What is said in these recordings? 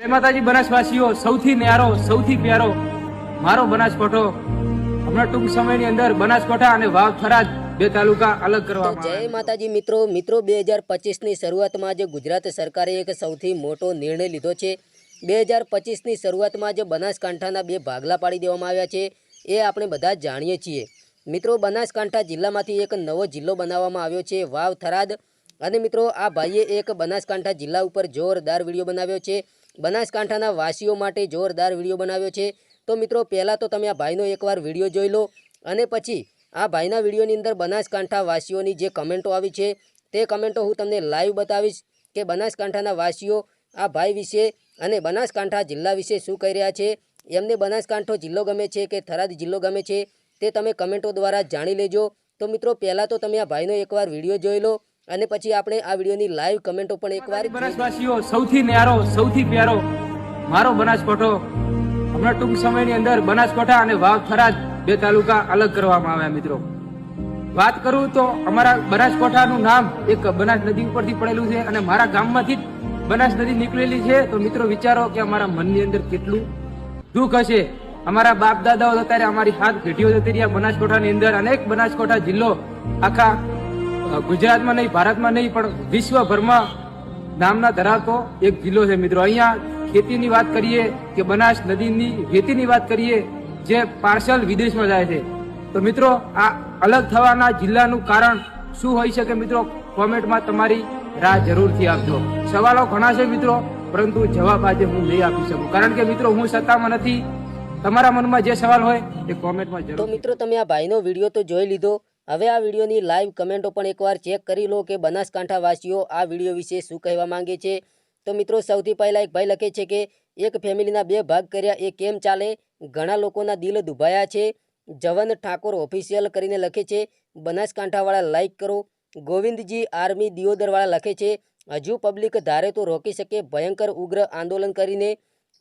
જય માતાજી બનાસવાસીઓ સૌથી ન્યારો સૌથી પ્યારો મારો બનાસકોઠો. હમણાં ટૂંક સમયની અંદર બનાસકોઠા અને વાવ થરાદ બે તાલુકા અલગ જય માતાજી મિત્રો મિત્રો બે હજાર પચીસની શરૂઆતમાં જે ગુજરાત સરકારે એક સૌથી મોટો નિર્ણય લીધો છે. બે હજાર પચીસની શરૂઆતમાં જે બનાસકાંઠાના બે ભાગલા પાડી દેવામાં આવ્યા છે. એ આપણે બધા જાણીએ છીએ. મિત્રો બનાસકાંઠા જિલ્લામાંથી એક નવો જિલ્લો બનાવવામાં આવ્યો છે વાવ થરાદ અને મિત્રો આ ભાઈએ એક બનાસકાંઠા જિલ્લા ઉપર જોરદાર વીડિયો બનાવ્યો છે. બનાસકાંઠાના વાસીઓ માટે જોરદાર વીડિયો બનાવ્યો છે. તો મિત્રો, પહેલાં તો તમે આ ભાઈનો એકવાર વીડિયો જોઈ લો અને પછી આ ભાઈના વિડીયોની અંદર બનાસકાંઠા વાસીઓની જે કમેન્ટો આવી છે, તે કમેન્ટો હું તમને લાઈવ બતાવીશ કે બનાસકાંઠાના વાસીઓ આ ભાઈ વિશે અને બનાસકાંઠા જિલ્લા વિશે શું કહી રહ્યા છે. એમને બનાસકાંઠો જિલ્લો ગમે છે કે થરાદ જિલ્લો ગમે છે તે તમે કમેન્ટો દ્વારા જાણી લેજો. તો મિત્રો, પહેલાં તો તમે આ ભાઈનો એકવાર વીડિયો જોઈ લો અને પછી આપણે આ વિડીયોની લાઈવ કમેન્ટો પણ એકવાર બનાસવાસીઓ સૌથી ન્યારો, સૌથી પ્યારો, મારો બનાસકોઠો. હમણાં ટૂંક સમયની અંદર બનાસકોઠા અને વાવ થરાદ બે તાલુકા અલગ કરવામાં આવ્યા મિત્રો. વાત કરું તો અમારા બનાસકોઠાનું નામ એક બનાસ નદી ઉપરથી પડેલું છે અને મારા ગામમાંથી જ બનાસ નદી નીકળેલી છે. તો મિત્રો વિચારો કે અમારા મનની અંદર કેટલું દુઃખ હશે. અમારા બાપ દાદાઓ અત્યારે અમારી હાથ પેઢીઓ જતી રહ્યા બનાસકોઠાની અંદર. અનેક બનાસકોઠા જિલ્લો આખા ગુજરાતમાં નહીં ભારતમાં નહીં પણ વિશ્વભરમાં નામના ધરાવતો એક જિલ્લો છે મિત્રો. અહીંયા ખેતીની વાત કરીએ કે બનાસ નદીની ખેતીની વાત કરીએ જે પાર્સલ વિદેશમાં જાય છે. તો મિત્રો આ અલગ થવાના જિલ્લાનું કારણ શું હોઈ શકે મિત્રો? કોમેન્ટમાં તમારી રાહ જરૂરથી આપજો. સવાલો ઘણા છે મિત્રો પરંતુ જવાબ આજે હું નહીં આપી શકું. કારણ કે મિત્રો હું સત્તામાં નથી. તમારા મનમાં જે સવાલ હોય એ કોમેન્ટમાં તો મિત્રો તમે આ ભાઈનો વીડિયો તો જોઈ લીધો. હવે આ વિડીયોની લાઈવ કમેન્ટો પણ એકવાર ચેક કરી લો કે બનાસકાંઠાવાસીઓ આ વીડિયો વિશે શું કહેવા માંગે છે. તો મિત્રો, સૌથી પહેલાં એક ભાઈ લખે છે કે, એક ફેમિલીના બે ભાગ કર્યા, એ કેમ ચાલે? ઘણા લોકોના દિલ દુભાયા છે. જવન ઠાકોર ઓફિશિયલ કરીને લખે છે, બનાસકાંઠાવાળા લાઈક કરો. ગોવિંદજી આર્મી દિયોદરવાળા લખે છે, હજુ પબ્લિક ધારે તો રોકી શકે ભયંકર ઉગ્ર આંદોલન કરીને.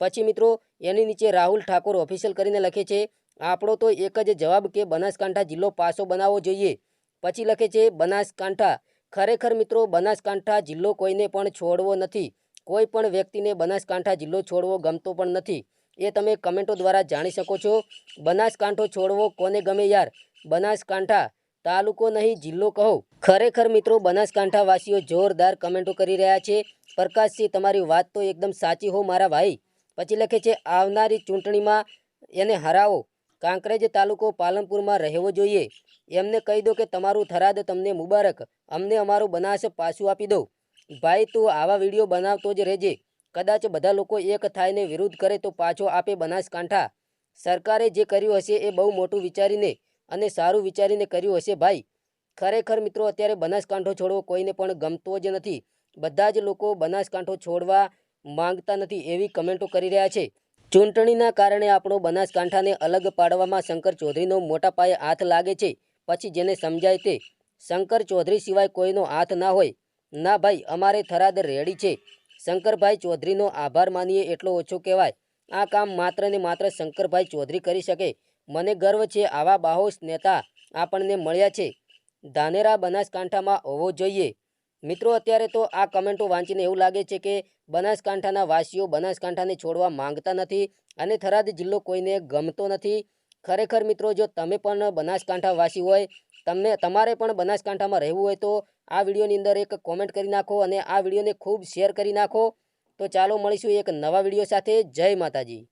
પછી મિત્રો, એની નીચે રાહુલ ઠાકોર ઓફિશિયલ કરીને લખે છે આપણો તો એક જ જવાબ કે બનાસકાંઠા જિલ્લો પાસો બનાવવો જોઈએ. પછી લખે છે, બનાસકાંઠા. ખરેખર મિત્રો, બનાસકાંઠા જિલ્લો કોઈને પણ છોડવો નથી. કોઈ પણ વ્યક્તિને બનાસકાંઠા જિલ્લો છોડવો ગમતો પણ નથી. એ તમે કમેન્ટો દ્વારા જાણી શકો છો. બનાસકાંઠો છોડવો કોને ગમે યાર? બનાસકાંઠા તાલુકો નહીં, જિલ્લો કહો. ખરેખર મિત્રો, બનાસકાંઠાવાસીઓ જોરદાર કમેન્ટો કરી રહ્યા છે. પ્રકાશસિંહ તમારી વાત તો એકદમ સાચી હો મારા ભાઈ. પછી લખે છે, આવનારી ચૂંટણીમાં એને હરાવો. કાંકરેજ તાલુકો પાલનપુરમાં રહેવો જોઈએ. એમને કહી દો કે તમારું થરાદ તમને મુબારક. અમને અમારું બનાસ પાછું આપી દો. ભાઈ, તું આવા વીડિયો બનાવતો જ રહેજે. કદાચ બધા લોકો એક થાયને વિરુદ્ધ કરે તો પાછો આપે બનાસકાંઠા. સરકારે જે કર્યું હશે એ બહુ મોટું વિચારીને અને સારું વિચારીને કર્યું હશે ભાઈ. ખરેખર મિત્રો, અત્યારે બનાસકાંઠો છોડવો કોઈને પણ ગમતો જ નથી. બધા જ લોકો બનાસકાંઠો છોડવા માંગતા નથી એવી કમેન્ટો કરી રહ્યા છે. ચૂંટણીના કારણે આપણો બનાસકાંઠાને અલગ પાડવામાં શંકર ચૌધરીનો મોટા પાયે હાથ લાગે છે. પછી જેને સમજાય તે, શંકર ચૌધરી સિવાય કોઈનો હાથ ના હોય. ના ભાઈ, અમારે થરાદ રેડી છે. શંકરભાઈ ચૌધરીનો આભાર માનીએ એટલો ઓછો કહેવાય. આ કામ માત્ર ને માત્ર શંકરભાઈ ચૌધરી કરી શકે. મને ગર્વ છે આવા બાહોશ નેતા આપણને મળ્યા છે. ધાનેરા બનાસકાંઠામાં હોવો જોઈએ. મિત્રો, અત્યારે તો આ કમેન્ટો વાંચીને એવું લાગે છે કે બનાસકાંઠાના વાસીઓ બનાસકાંઠાને છોડવા માંગતા નથી અને થરાદ જિલ્લો કોઈને ગમતો નથી. ખરેખર મિત્રો, જો તમે પણ બનાસકાંઠા વાસી હોય, તમને, તમારે પણ બનાસકાંઠામાં રહેવું હોય તો આ વિડીયોની અંદર એક કોમેન્ટ કરી નાખો અને આ વિડીયોને ખૂબ શેર કરી નાખો. તો ચાલો મળીશું એક નવા વીડિયો સાથે. જય માતાજી.